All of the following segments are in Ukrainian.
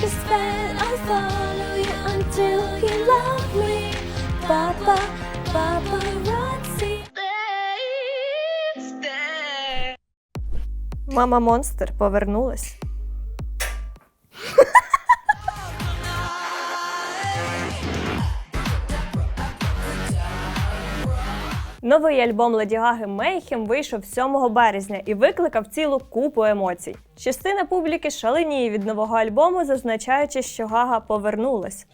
biggest fan. I'll follow you until you love me. Papa, paparazzi. Мама монстр повернулась. Новий альбом Леді Гаги Mayhem вийшов 7 березня і викликав цілу купу емоцій. Частина публіки шаленіє від нового альбому, зазначаючи, що Гага повернулась.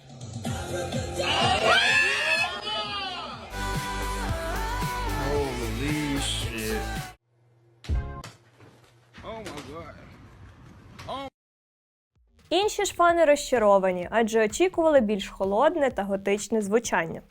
Інші ж фани розчаровані, адже очікували більш холодне та готичне звучання.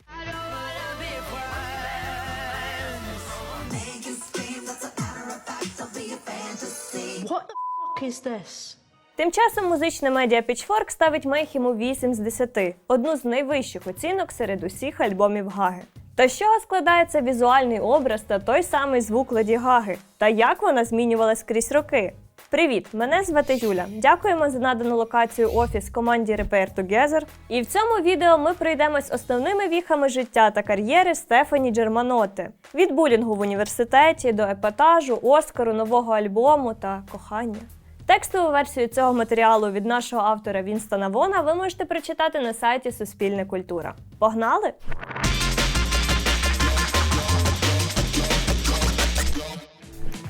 Is this? Тим часом музична медіа Pitchfork ставить Mayhem 8 з 10, одну з найвищих оцінок серед усіх альбомів Гаги. Та з чого складається візуальний образ та той самий звук Леді Гаги? Та як вона змінювалась крізь роки? Привіт! Мене звати Юля. Дякуємо за надану локацію офіс команді Repair Together. І в цьому відео ми пройдемось основними віхами життя та кар'єри Стефані Джерманоти. Від булінгу в університеті до епатажу, Оскару, нового альбому та кохання. Текстову версію цього матеріалу від нашого автора Вінстона Вона ви можете прочитати на сайті Суспільне культура. Погнали!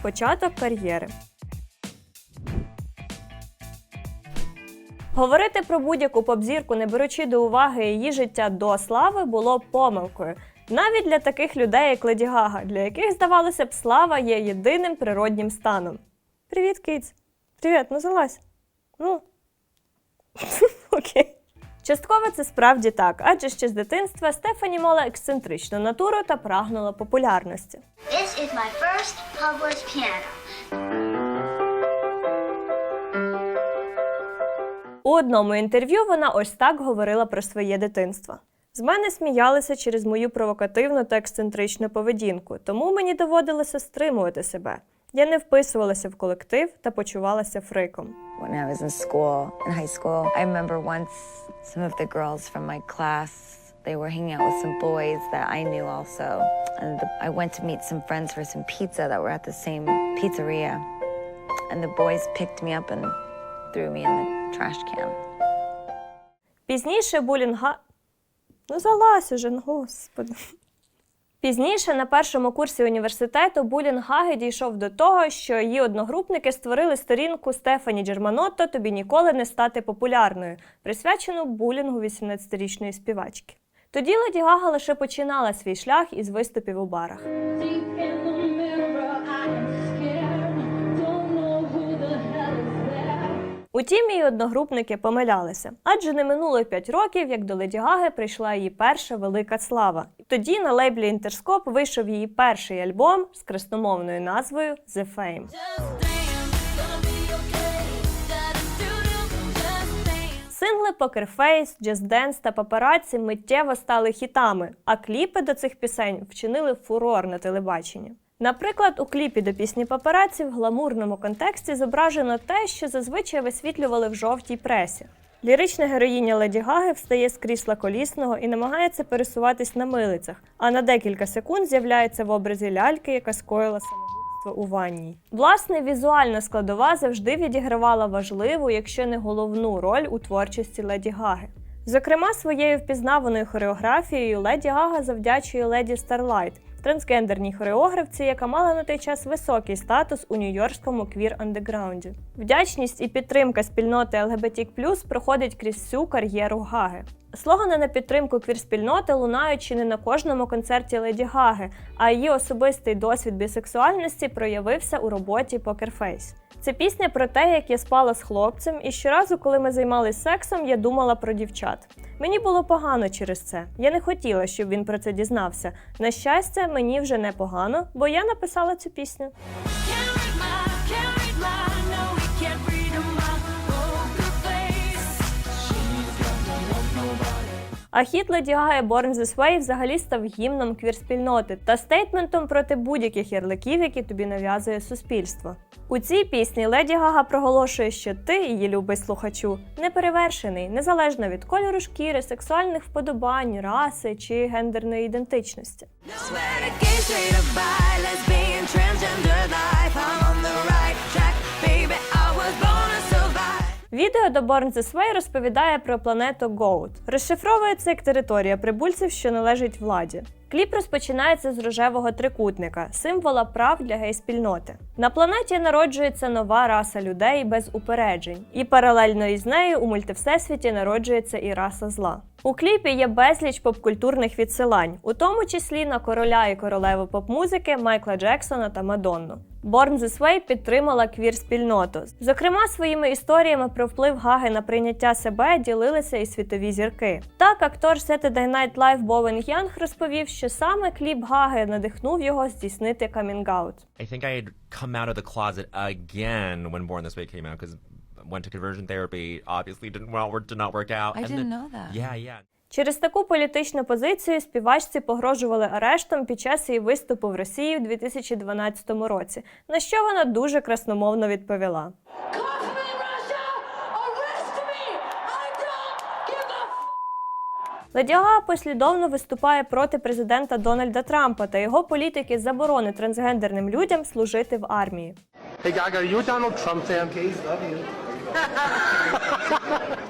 Початок кар'єри. Говорити про будь-яку поп-зірку, не беручи до уваги її життя до слави, було помилкою. Навіть для таких людей, як Леді Гага, для яких, здавалося б, слава є єдиним природнім станом. Привіт, киць. Привіт, ну залазь. Ну. Окей. Частково це справді так, адже ще з дитинства Стефані мала ексцентричну натуру та прагнула популярності. This is my first published piano. У одному інтерв'ю вона ось так говорила про своє дитинство. З мене сміялися через мою провокативну та ексцентричну поведінку, тому мені доводилося стримувати себе. Я не вписувалася в колектив та почувалася фриком. When I was in school, in high school, I remember once some of the girls from my class, they were hanging out with some boys that I knew also. And the, I went to meet some friends for some pizza that were at the same pizzeria. And the boys picked me up and threw me in the trash can. Пізніше булінга. Ну, залазь уже, ну господи. Пізніше на першому курсі університету булінг Гаги дійшов до того, що її одногрупники створили сторінку Стефані Джерманотто Тобі ніколи не стати популярною, присвячену булінгу 18-річної співачки. Тоді Леді Гага лише починала свій шлях із виступів у барах. Утім, її одногрупники помилялися, адже не минуло 5 років, як до Леді Гаги прийшла її перша велика слава. Тоді на лейблі Інтерскоп вийшов її перший альбом з красномовною назвою The Fame. Сингли Just Dance та Paparazzi миттєво стали хітами, а кліпи до цих пісень вчинили фурор на телебаченні. Наприклад, у кліпі до пісні Paparazzi в гламурному контексті зображено те, що зазвичай висвітлювали в жовтій пресі. Лірична героїня Леді Гаги встає з крісла колісного і намагається пересуватись на милицях, а на декілька секунд з'являється в образі ляльки, яка скоїла самогубство у ванній. Власне, візуальна складова завжди відігравала важливу, якщо не головну роль у творчості Леді Гаги. Зокрема, своєю впізнаваною хореографією Леді Гага завдячує Леді Старлайт, трансгендерній хореографці, яка мала на той час високий статус у нью-йоркському квір-андеграунді. Вдячність і підтримка спільноти LGBTQ проходить крізь всю кар'єру Гаги. Слогани на підтримку квір-спільноти лунають чи не на кожному концерті Леді Гаги, а її особистий досвід бісексуальності проявився у роботі Face. Це пісня про те, як я спала з хлопцем, і щоразу, коли ми займалися сексом, я думала про дівчат. Мені було погано через це. Я не хотіла, щоб він про це дізнався. На щастя, мені вже не погано, бо я написала цю пісню. А хіт Леді Гаги Born This Way взагалі став гімном квір-спільноти та стейтментом проти будь-яких ярликів, які тобі нав'язує суспільство. У цій пісні Леді Гага проголошує, що ти, її любий слухачу, неперевершений, незалежно від кольору шкіри, сексуальних вподобань, раси чи гендерної ідентичності. Відео до Born This Way розповідає про планету Гоут. Розшифровується як територія прибульців, що належить владі. Кліп розпочинається з рожевого трикутника, символа прав для гей-спільноти. На планеті народжується нова раса людей без упереджень, і паралельно із нею у мультивсесвіті народжується і раса зла. У кліпі є безліч попкультурних відсилань, у тому числі на короля і королеву поп-музики Майкла Джексона та Мадонну. Born This Way підтримала квір-спільноту. Зокрема, своїми історіями про вплив Гаги на прийняття себе ділилися і світові зірки. Так, актор Saturday Night Live Бовен Янг розповів, що саме кліп Гаги надихнув його здійснити камінг-аут. I think I had come out of the closet again when Born This Way came out because went to conversion therapy. Obviously, didn't well, did not work out. I And didn't then- know that. Yeah, yeah. Через таку політичну позицію співачці погрожували арештом під час її виступу в Росії у 2012 році, на що вона дуже красномовно відповіла. Леді Гага послідовно виступає проти президента Дональда Трампа та його політики заборони трансгендерним людям служити в армії. Hey Gaga, are you Donald Trump fan?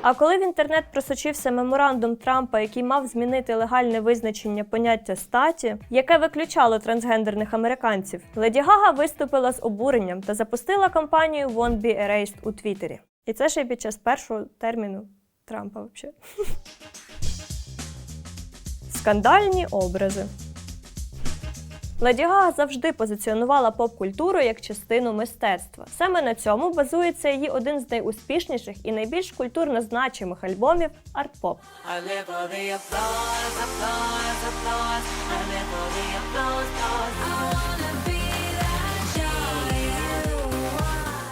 А коли в інтернет просочився меморандум Трампа, який мав змінити легальне визначення поняття статі, яке виключало трансгендерних американців, Леді Гага виступила з обуренням та запустила кампанію Won't Be Erased у Твіттері. І це ще під час першого терміну Трампа взагалі. Скандальні образи. Леді Гага завжди позиціонувала поп-культуру як частину мистецтва. Саме на цьому базується її один з найуспішніших і найбільш культурно значимих альбомів арт-поп.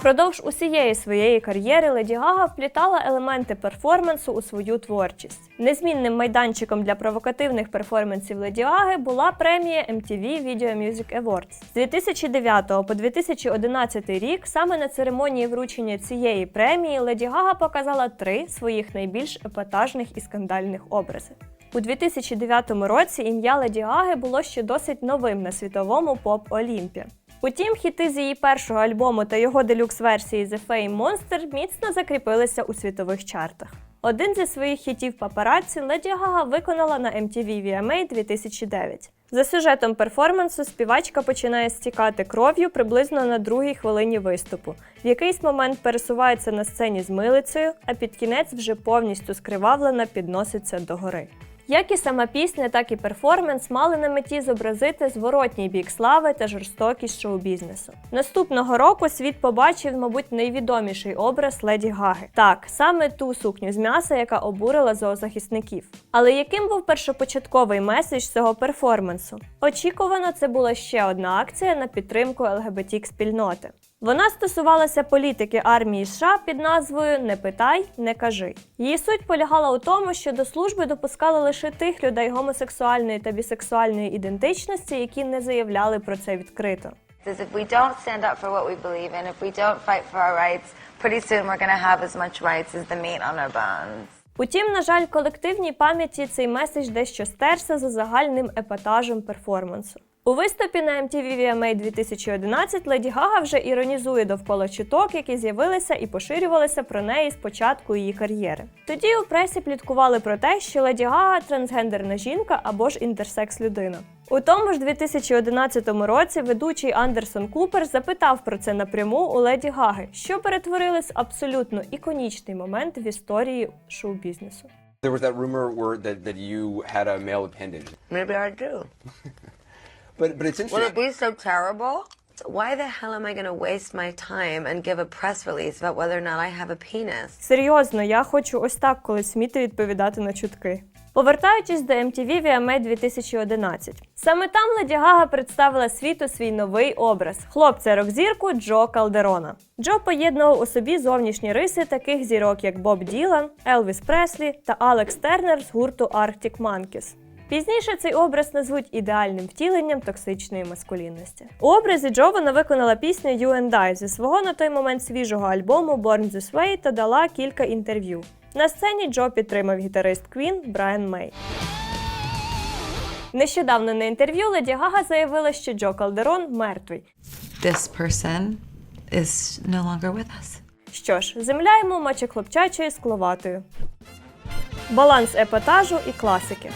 Впродовж усієї своєї кар'єри Леді Гага вплітала елементи перформансу у свою творчість. Незмінним майданчиком для провокативних перформансів Леді Гаги була премія MTV Video Music Awards. З 2009 по 2011 рік саме на церемонії вручення цієї премії Леді Гага показала три своїх найбільш епатажних і скандальних образи. У 2009 році ім'я Леді Гаги було ще досить новим на світовому поп-олімпі. Утім, хіти з її першого альбому та його делюкс-версії The Fame Monster міцно закріпилися у світових чартах. Один зі своїх хітів папараці Леді Гага виконала на MTV VMA 2009. За сюжетом перформансу співачка починає стікати кров'ю приблизно на другій хвилині виступу. В якийсь момент пересувається на сцені з милицею, а під кінець вже повністю скривавлена підноситься до гори. Як і сама пісня, так і перформанс мали на меті зобразити зворотній бік слави та жорстокість шоу-бізнесу. Наступного року світ побачив, мабуть, найвідоміший образ Леді Гаги. Так, саме ту сукню з м'яса, яка обурила зоозахисників. Але яким був першопочатковий меседж цього перформансу? Очікувано, це була ще одна акція на підтримку ЛГБТік спільноти. Вона стосувалася політики армії США під назвою Не питай, не кажи. Її суть полягала у тому, що до служби допускали лише тих людей гомосексуальної та бісексуальної ідентичності, які не заявляли про це відкрито. Is if we don't stand up for what we believe in, if we don't fight for our rights, pretty soon we're going to have as much rights as the meat on our bones. Утім, на жаль, колективній пам'яті цей меседж дещо стерся за загальним епатажем перформансу. У виступі на MTV VMA 2011 Леді Гага вже іронізує довкола чуток, які з'явилися і поширювалися про неї з початку її кар'єри. Тоді у пресі пліткували про те, що Леді Гага трансгендерна жінка або ж інтерсекс людина. У тому ж 2011 році ведучий Андерсон Купер запитав про це напряму у Леді Гаги, що перетворилось в абсолютно іконічний момент в історії шоу-бізнесу. There was that rumor where that, that you had a male appendage. Maybe I do. But but it's Will it be so terrible? Why the hell am I going to waste my time and give a press release about whether or not I have a penis? Серйозно, я хочу ось так колись вміти відповідати на чутки. Повертаючись до MTV VMA 2011. Саме там Леді Гага представила світу свій новий образ хлопця рок-зірку Джо Калдерона. Джо поєднував у собі зовнішні риси таких зірок, як Боб Ділан, Елвіс Преслі та Алекс Тернер з гурту Arctic Monkeys. Пізніше цей образ назвуть ідеальним втіленням токсичної маскулінності. У образі Джо вона виконала пісню You and I зі свого на той момент свіжого альбому Born This Way та дала кілька інтерв'ю. На сцені Джо підтримав гітарист Queen Брайан Мей. Нещодавно на інтерв'ю Леді Гага заявила, що Джо Калдерон мертвий. This person is no longer with us. Що ж, земля йому маче хлопчачою скловатою. Баланс епатажу і класики.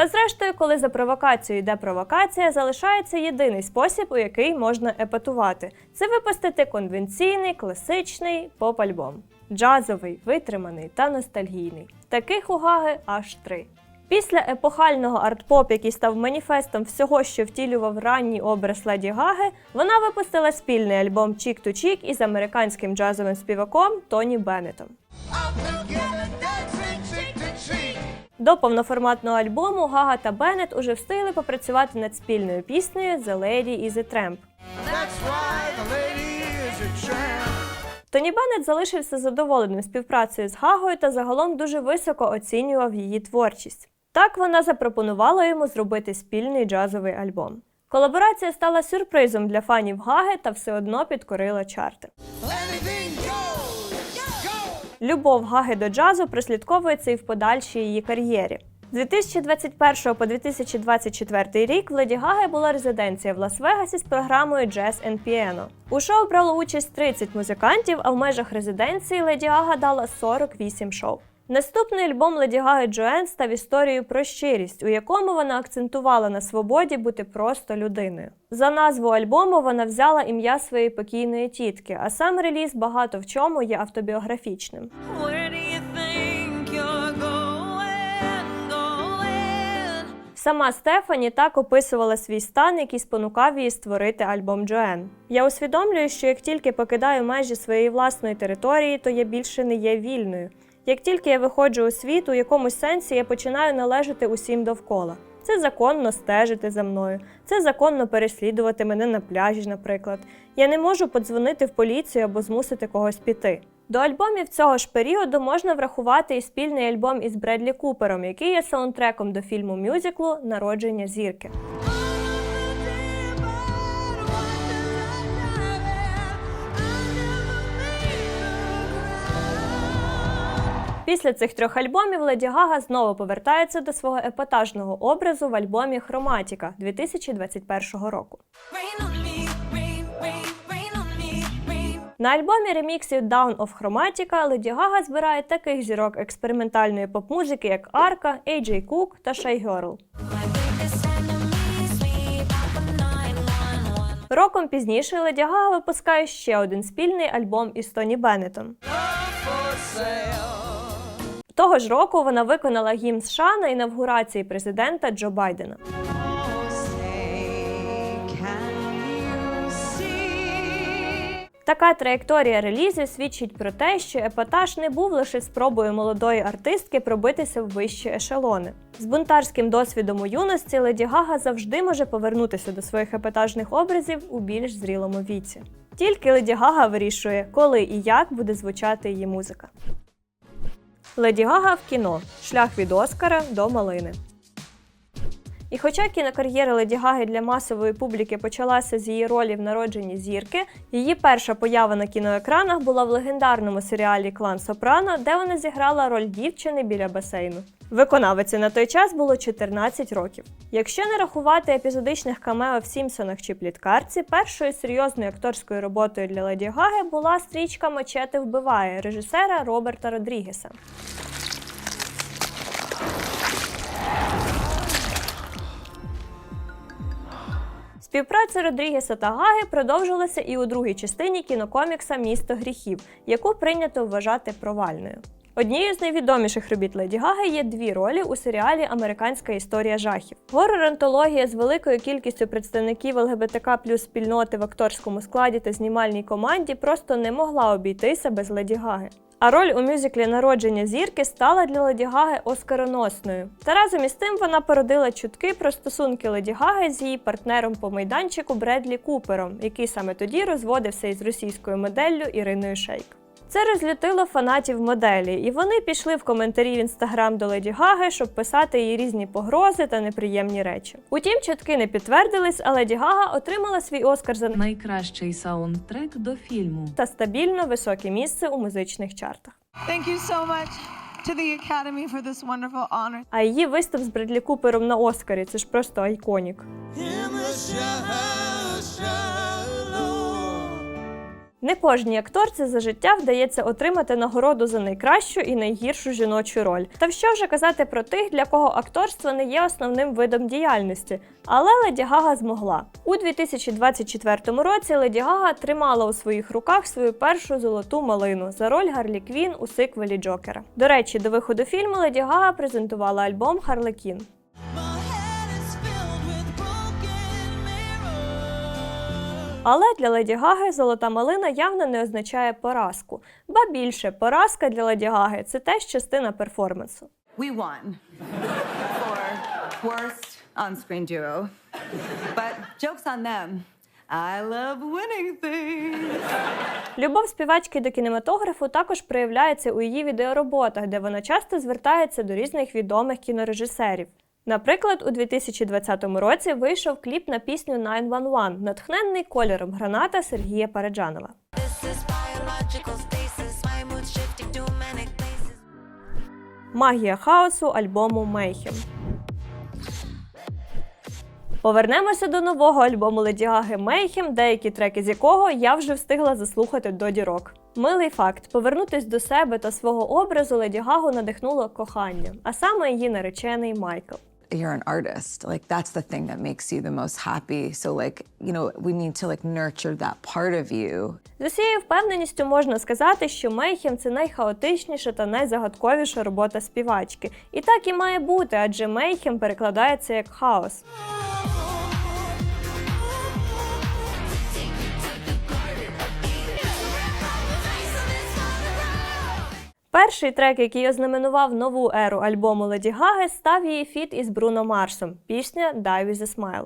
Та зрештою, коли за провокацію йде провокація, залишається єдиний спосіб, у який можна епатувати це випустити конвенційний, класичний поп-альбом. Джазовий, витриманий та ностальгійний. Таких у Гаги аж три. Після епохального арт-поп, який став маніфестом всього, що втілював ранній образ Леді Гаги, вона випустила спільний альбом Чік ту Чік із американським джазовим співаком Тоні Беннетом. До повноформатного альбому Гага та Беннет уже встигли попрацювати над спільною піснею The Lady is a Tramp. Тоні Беннет залишився задоволеним співпрацею з Гагою та загалом дуже високо оцінював її творчість. Так вона запропонувала йому зробити спільний джазовий альбом. Колаборація стала сюрпризом для фанів Гаги та все одно підкорила чарти. Любов Гаги до джазу прослідковується і в подальшій її кар'єрі. З 2021 по 2024 рік в Леді Гаги була резиденція в Лас-Вегасі з програмою Jazz and Piano. У шоу брало участь 30 музикантів, а в межах резиденції Леді Гага дала 48 шоу. Наступний альбом Леді Гаги Джоен став історією про щирість, у якому вона акцентувала на свободі бути просто людиною. За назву альбому вона взяла ім'я своєї покійної тітки, а сам реліз багато в чому є автобіографічним. Сама Стефані так описувала свій стан, який спонукав її створити альбом Джоен. Я усвідомлюю, що як тільки покидаю межі своєї власної території, то я більше не є вільною. Як тільки я виходжу у світ, у якомусь сенсі я починаю належати усім довкола. Це законно стежити за мною, це законно переслідувати мене на пляжі, наприклад. Я не можу подзвонити в поліцію або змусити когось піти. До альбомів цього ж періоду можна врахувати і спільний альбом із Бредлі Купером, який є саундтреком до фільму мюзиклу Народження зірки. Після цих трьох альбомів Леді Гага знову повертається до свого епатажного образу в альбомі Хроматіка 2021 року. На альбомі реміксів Down of Chromatica Леді Гага збирає таких зірок експериментальної поп-музики, як Арка, AJ Cook та Shy Girl. Роком пізніше Леді Гага випускає ще один спільний альбом із Тоні Беннетом. Того ж року вона виконала гімн США на інавгурації президента Джо Байдена. Така траєкторія релізів свідчить про те, що епатаж не був лише спробою молодої артистки пробитися в вищі ешелони. З бунтарським досвідом у юності Леді Гага завжди може повернутися до своїх епатажних образів у більш зрілому віці. Тільки Леді Гага вирішує, коли і як буде звучати її музика. Леді Гага в кіно. Шлях від Оскара до малини. І хоча кінокар'єра Леді Гаги для масової публіки почалася з її ролі в народженні зірки, її перша поява на кіноекранах була в легендарному серіалі Клан Сопрано, де вона зіграла роль дівчини біля басейну. Виконавиці на той час було 14 років. Якщо не рахувати епізодичних камео в Сімпсонах чи пліткарці, першою серйозною акторською роботою для Леді Гаги була стрічка Мачете вбиває режисера Роберта Родрігеса. Співпраця Родрігеса та Гаги продовжилася і у другій частині кінокомікса Місто гріхів, яку прийнято вважати провальною. Однією з найвідоміших робіт Леді Гаги є дві ролі у серіалі Американська історія жахів. Горор-антологія з великою кількістю представників ЛГБТК плюс спільноти в акторському складі та знімальній команді просто не могла обійтися без Леді Гаги. А роль у мюзиклі Народження зірки стала для Леді Гаги оскароносною. Та разом із тим вона породила чутки про стосунки Леді Гаги з її партнером по майданчику Бредлі Купером, який саме тоді розводився із російською моделлю Іриною Шейк. Це розлютило фанатів моделі, і вони пішли в коментарі в інстаграм до Леді Гаги, щоб писати їй різні погрози та неприємні речі. Утім, чутки не підтвердились, а Леді Гага отримала свій Оскар за Найкращий саундтрек до фільму. та стабільно високе місце у музичних чартах. Thank you so much to the Academy for this wonderful honor. А її виступ з Бредлі Купером на Оскарі це ж просто айконік. Не кожній акторці за життя вдається отримати нагороду за найкращу і найгіршу жіночу роль. Та що вже казати про тих, для кого акторство не є основним видом діяльності. Але Леді Гага змогла. У 2024 році Леді Гага тримала у своїх руках свою першу золоту малину за роль Гарлі Квін у сиквелі Джокера. До речі, до виходу фільму Леді Гага презентувала альбом Харлекін. Але для Леді Гаги золота малина явно не означає поразку. Ба більше, поразка для Леді Гаги це теж частина перформансу. We won for worst on-screen duo. But jokes on them. I love winning things. Любов співачки до кінематографу також проявляється у її відеороботах, де вона часто звертається до різних відомих кінорежисерів. Наприклад, у 2020 році вийшов кліп на пісню 911, натхненний кольором граната Сергія Пареджанова. Магія хаосу альбому Мейхем. Повернемося до нового альбому Леді Гаги Мейхем, деякі треки з якого я вже встигла заслухати до дірок. Милий факт: повернутись до себе та свого образу Леді Гагу надихнуло кохання, а саме її наречений Майкл. You're an artist. Like that's the thing that makes you the most happy. So like, you know, we need to like nurture that part of you. З усією впевненістю можна сказати, що Мейхем це найхаотичніша та найзагадковіша робота співачки. І так і має бути, адже Мейхем перекладається як хаос. Перший трек, який ознаменував нову еру альбому Леді Гаги, став її фіт із Бруно Марсом. Пісня Die With A Smile.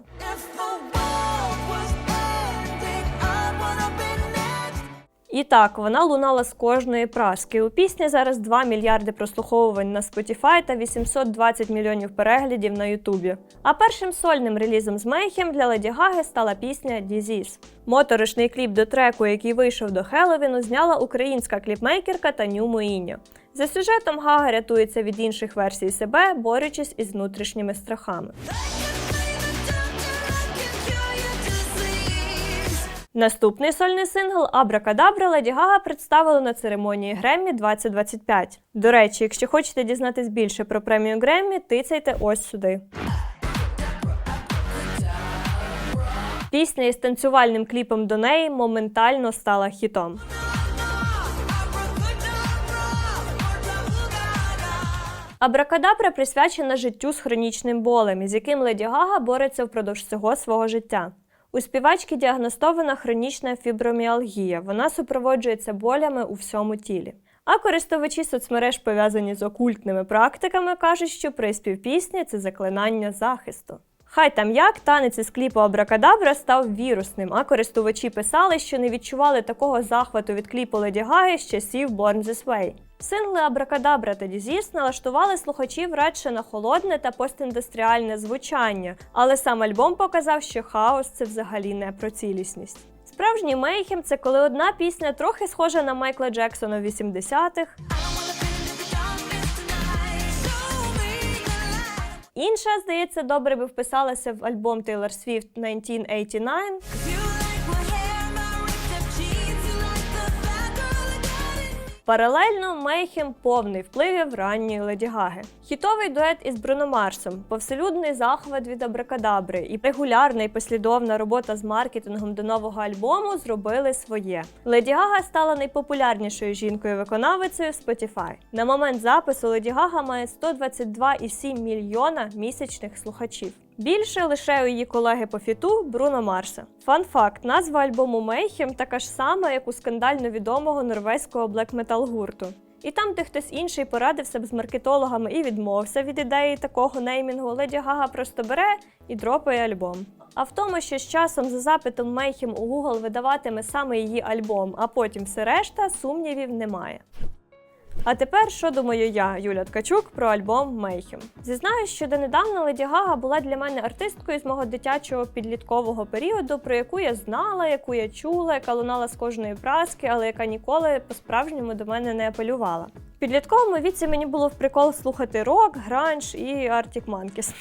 І так, вона лунала з кожної праски. У пісні зараз 2 мільярди прослуховувань на Spotify та 820 мільйонів переглядів на Ютубі. А першим сольним релізом з Мейхем для Леді Гаги стала пісня Disease. Моторошний кліп до треку, який вийшов до Хеллоуіну, зняла українська кліпмейкерка Таню Моїня. За сюжетом Гага рятується від інших версій себе, борючись із внутрішніми страхами. Наступний сольний сингл Абракадабра Леді Гага представили на церемонії Греммі 2025. До речі, якщо хочете дізнатись більше про премію Греммі, тицяйте ось сюди. Пісня із танцювальним кліпом до неї моментально стала хітом. Абракадабра присвячена життю з хронічним болем, із яким Леді Гага бореться впродовж всього свого життя. У співачки діагностована хронічна фіброміалгія. Вона супроводжується болями у всьому тілі. А користувачі соцмереж, пов'язані з окультними практиками, кажуть, що приспів пісні це заклинання захисту. Хай там як танець із кліпу Абракадабра став вірусним, а користувачі писали, що не відчували такого захвату від кліпу Леді Гаги з часів Born This Way. Сингли Абракадабра та Дізіс налаштували слухачів радше на холодне та постіндустріальне звучання, але сам альбом показав, що хаос це взагалі не про цілісність. Справжній мейхем це коли одна пісня трохи схожа на Майкла Джексона в 80-х, Інша, здається, добре би вписалася в альбом Taylor Swift 1989. Паралельно Мейхем повний впливів ранньої Леді Гаги. Хітовий дует із Бруно Марсом, повселюдний захват від Абракадабри і регулярна і послідовна робота з маркетингом до нового альбому зробили своє. Леді Гага стала найпопулярнішою жінкою-виконавицею Spotify. На момент запису Леді Гага має 122,7 мільйона місячних слухачів. Більше лише у її колеги по фіту Бруно Марса. Фан факт: назва альбому Мейхем така ж сама, як у скандально відомого норвезького блек-метал гурту. І там, де хтось інший порадився б з маркетологами і відмовився від ідеї такого неймінгу, Леді Гага просто бере і дропає альбом. А в тому, що з часом за запитом Мейхем у Google видаватиме саме її альбом, а потім все решта, сумнівів немає. А тепер що думаю я, Юля Ткачук, про альбом Мейхем. Зізнаюсь, що донедавна Леді Гага була для мене артисткою з мого дитячого підліткового періоду, про яку я знала, яку я чула, яка лунала з кожної праски, але яка ніколи по-справжньому до мене не апелювала. В підлітковому віці мені було в прикол слухати рок, гранж і Arctic Monkeys.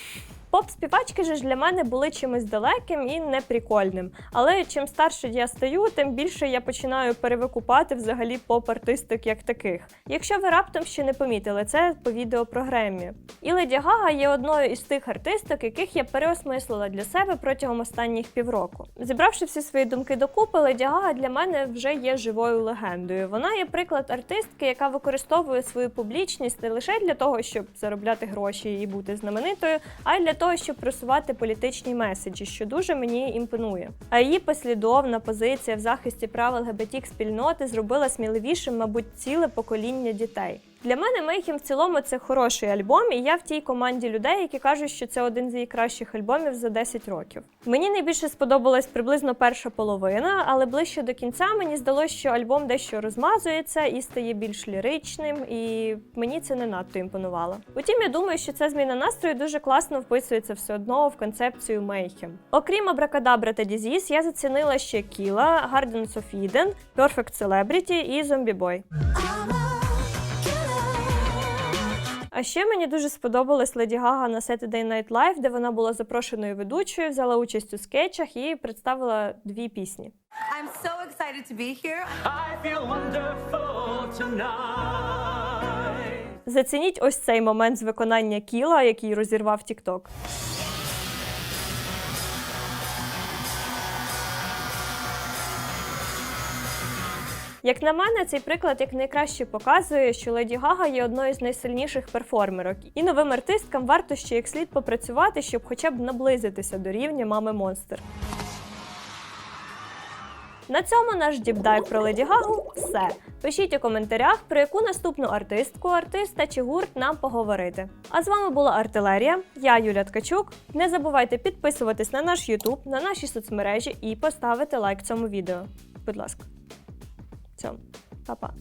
Поп-співачки ж для мене були чимось далеким і неприкольним. Але чим старше я стаю, тим більше я починаю перевикупати взагалі поп-артисток як таких. Якщо ви раптом ще не помітили, це по відеопрограмі. І Леді Гага є одною із тих артисток, яких я переосмислила для себе протягом останніх півроку. Зібравши всі свої думки докупи, Леді Гага для мене вже є живою легендою. Вона є приклад артистки, яка використовує свою публічність не лише для того, щоб заробляти гроші і бути знаменитою, а й для того, щоб просувати політичні меседжі, що дуже мені імпонує. А її послідовна позиція в захисті прав ЛГБТік спільноти зробила сміливішим, мабуть, ціле покоління дітей. Для мене Мейхем в цілому це хороший альбом, і я в тій команді людей, які кажуть, що це один з її кращих альбомів за 10 років. Mені найбільше сподобалась приблизно перша половина, але ближче до кінця мені здалося, що альбом дещо розмазується і стає більш ліричним, і мені це не надто імпонувало. Утім, я думаю, що ця зміна настрою дуже класно вписується все одно в концепцію Мейхем. Окрім Абракадабра та Дізіс, я зацінила ще Кіла, Gardens of Eden, Perfect Celebrity і Zombie Boy. А ще мені дуже сподобалась Леді Гага на Saturday Night Live, де вона була запрошеною ведучою, взяла участь у скетчах і представила дві пісні. I'm so excited to be here. I feel wonderful tonight. Зацініть ось цей момент з виконання Кіла, який розірвав TikTok. Як на мене, цей приклад як найкраще показує, що Леді Гага є одною з найсильніших перформерок, і новим артисткам варто ще як слід попрацювати, щоб хоча б наблизитися до рівня мами Монстер. На цьому наш діпдайв про Леді Гагу все. Пишіть у коментарях, про яку наступну артистку, артиста чи гурт нам поговорити. А з вами була Артилерія, я Юля Ткачук. Не забувайте підписуватись на наш YouTube, на наші соцмережі і поставити лайк цьому відео. Будь ласка. Цьому. Па-па.